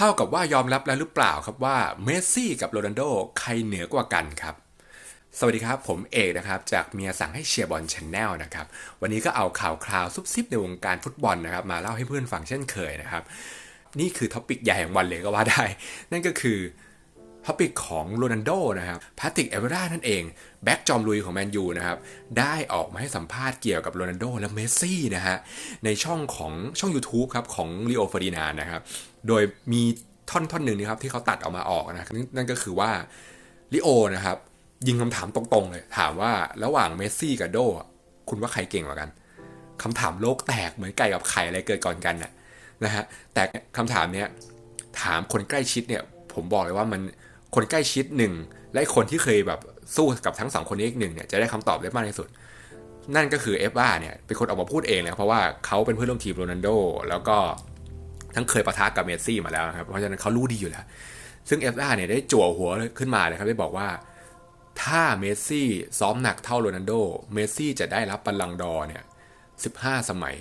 เท่ากับว่ายอมรับแล้วหรือเปล่าครับว่าเมสซี่กับโรนัลโดใครเหนือกว่ากันครับ สวัสดีครับ ผมเอกนะครับ จากเมียสั่งให้เชียร์บอลชแนลนะครับ วันนี้ก็เอาข่าวคราวซุบซิบในวงการฟุตบอลนะครับ มาเล่าให้เพื่อนฟังเช่นเคยนะครับ นี่คือท็อปิกใหญ่ของวันเลยก็ว่าได้ นั่นก็คือ ท็อปิกของโรนัลโดนะครับพาติกเอเวรานั่นเอง แบ็กจอมลุยของแมนยูนะครับ ได้ออกมาให้สัมภาษณ์เกี่ยวกับโรนัลโดและเมสซี่นะฮะ ในช่องของช่อง YouTube ครับของลีโอเฟอร์ดินานนะครับ โดยมีท่อนท่อนหนึ่งนะครับที่เขาตัดออกมาออกนะนั่นก็คือว่าลิโอนะครับยิงคำถามตรงๆเลย ถามว่าระหว่างเมสซี่กับโดคุณว่าใครเก่งกว่ากันคำถามโลกแตกเหมือนไก่กับไข่อะไรเกิดก่อนกันน่ะนะฮะแต่คำถามเนี้ยถามคนใกล้ชิดเนี่ยผมบอกเลยว่ามัน คนใกล้ชิดหนึ่งและคนที่เคยแบบสู้กับทั้งสองคนนี้อีกหนึ่งเนี่ยจะได้คำตอบได้มากที่สุด นั่นก็คือเอฟบ้าเนี่ยเป็นคนออกมาพูดเองเลยเพราะว่าเขาเป็นเพื่อนร่วมทีมโรนัลโดแล้วก็ทั้งเคยประทะกับเมสซี่มาแล้วนะครับเพราะฉะนั้นเขารู้ดีอยู่แล้ว ซึ่งเอฟบ้าเนี่ยได้จั่วหัวขึ้นมาเลยครับได้บอกว่าถ้าเมสซี่ซ้อมหนักเท่าโรนัลโด เมสซี่จะได้รับบัลลังดอร์เนี่ย15 สมัย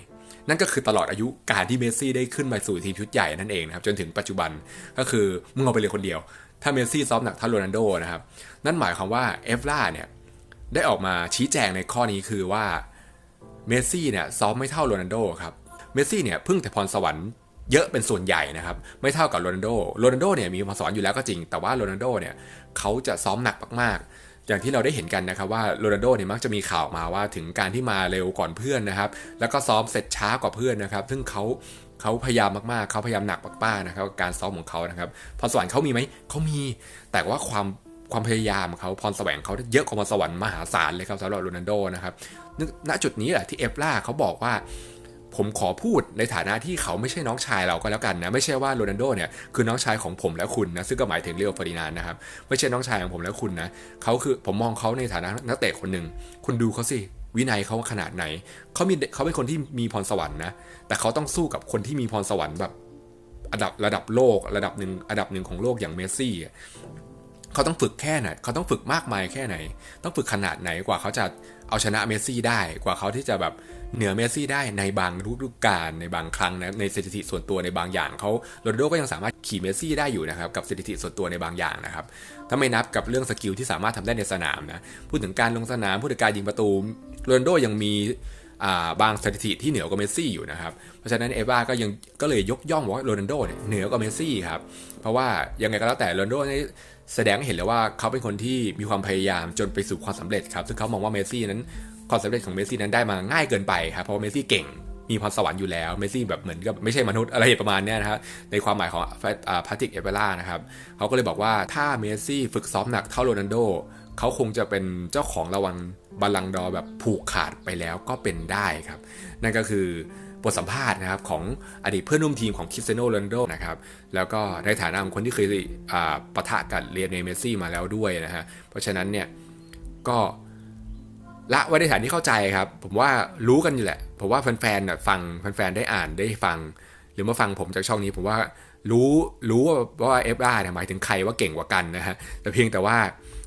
นั่นก็คือตลอดอายุการที่เมสซี่ได้ขึ้นมาสู่ทีมชุดใหญ่นั่นเองนะครับจนถึงปัจจุบันก็คือมึงเอาไปเลยคนเดียว ถ้าเมสซี่ซ้อมหนักเท่าโรนัลโดนะครับนั่นหมายความว่าเอฟล่าเนี่ยได้ออกมาชี้แจงในข้อนี้คือว่าเมสซี่เนี่ยซ้อมไม่เท่าโรนัลโดครับเมสซี่เนี่ยพึ่งแต่พรสวรรค์เยอะเป็นส่วนใหญ่นะครับ ไม่เท่ากับโรนัลโดโรนัลโดเนี่ยมีพรสวรรค์อยู่แล้วก็จริง แต่ว่าโรนัลโดเนี่ยเขาจะซ้อมหนักมากๆ อย่างที่เราได้เห็นกันนะครับว่าโรนัลโดเนี่ยมักจะมีข่าวมาว่าถึงการที่มาเร็วก่อนเพื่อนนะครับ แล้วก็ซ้อมเสร็จช้ากว่าเพื่อนนะครับ ซึ่งเขาเขาพยายามมากๆ เขาพยายามหนักมากๆนะครับการซ้อมของเขานะครับพรสวรรค์เขามีไหมเขามี แต่ว่าความความพยายามของเขาพรแสวงเขาเยอะกว่าพรสวรรค์มหาศาลเลยครับสำหรับโรนัลโดนะครับณจุดนี้แหละที่เอฟล่าเขาบอกว่า ผมขอพูดในฐานะที่เขาไม่ใช่น้องชายเราก็แล้วกันนะ ไม่ใช่ว่าโรนัลโดเนี่ยคือน้องชายของผมและคุณนะซึ่งก็หมายถึงเรียวฟอรินานนะครับ ไม่ใช่น้องชายของผมและคุณนะเขาคือผมมองเขาในฐานะนักเตะคนหนึ่งคุณดูเขาสิวินัยเขาขนาดไหนเขามีเขาเป็นคนที่มีพรสวรรค์นะแต่เขาต้องสู้กับคนที่มีพรสวรรค์แบบระดับระดับโลกระดับหนึ่งระดับหนึ่งของโลกอย่างเมสซี่เขาต้องฝึกแค่ไหนเขาต้องฝึกมากมายแค่ไหน ต้องฝึกขนาดไหนกว่าเขาจะ เอาชนะเมสซี่ได้กว่าเขาที่จะแบบเหนือเมสซี่ได้ในบางฤดูกาลในบางครั้งนะในสถิติส่วนตัวในบางอย่างเขาโรนัลโดก็ยังสามารถขี่เมสซี่ได้อยู่นะครับกับสถิติส่วนตัวในบางอย่างนะครับถ้าไม่นับกับเรื่องสกิลที่สามารถทำได้ในสนามนะพูดถึงการลงสนามพูดถึงการยิงประตูโรนัลโดยังมีบางสถิติที่เหนือกว่าเมสซี่อยู่นะครับ เพราะฉะนั้นเอวาก็ยังก็เลยยกย่องว่าโรนัลโดเนี่ยเหนือกว่าเมสซี่ครับ เพราะว่ายังไงก็แล้วแต่โรนัลโด แสดงให้เห็นเลยว่าเขาเป็นคนที่มีความพยายามจนไปสู่ความสำเร็จครับซึ่งเขามองว่าเมสซี่นั้นความสำเร็จของเมสซี่นั้นได้มาง่ายเกินไปครับเพราะว่าเมสซี่เก่งมีพรสวรรค์อยู่แล้วเมสซี่แบบเหมือนกับไม่ใช่มนุษย์อะไรประมาณนี้นะครับในความหมายของพาติกเอเบล่านะครับเขาก็เลยบอกว่าถ้าเมสซี่ฝึกซ้อมหนักเท่าโรนัลโดเขาคงจะเป็นเจ้าของรางวัลบอลลังดอแบบผูกขาดไปแล้วก็เป็นได้ครับ นั่นก็คือ ทสัมภาษณ์นะครับของอดีตเพื่อนร่วมทีมของคริสเตียโนโรนัลโดนะครับแล้วก็ในฐานะของคนที่เคยปะทะกับเรียนเนเมซี่มาแล้วด้วยนะฮะเพราะฉะนั้นเนี่ยก็ละไว้ในฐานที่เข้าใจครับ ผมว่ารู้กันอยู่แหละ ผมว่าแฟนๆฟังแฟนๆได้อ่านได้ฟัง หรือมาฟังผมจากช่องนี้ผมว่ารู้รู้ว่าว่าเอฟอาร์หมายถึงใครว่าเก่งกว่ากันนะฮะแต่เพียงแต่ว่า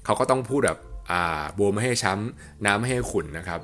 เขาก็ต้องพูดแบบอ่าบัวไม่ให้ช้ำน้ำไม่ให้ขุนนะครับ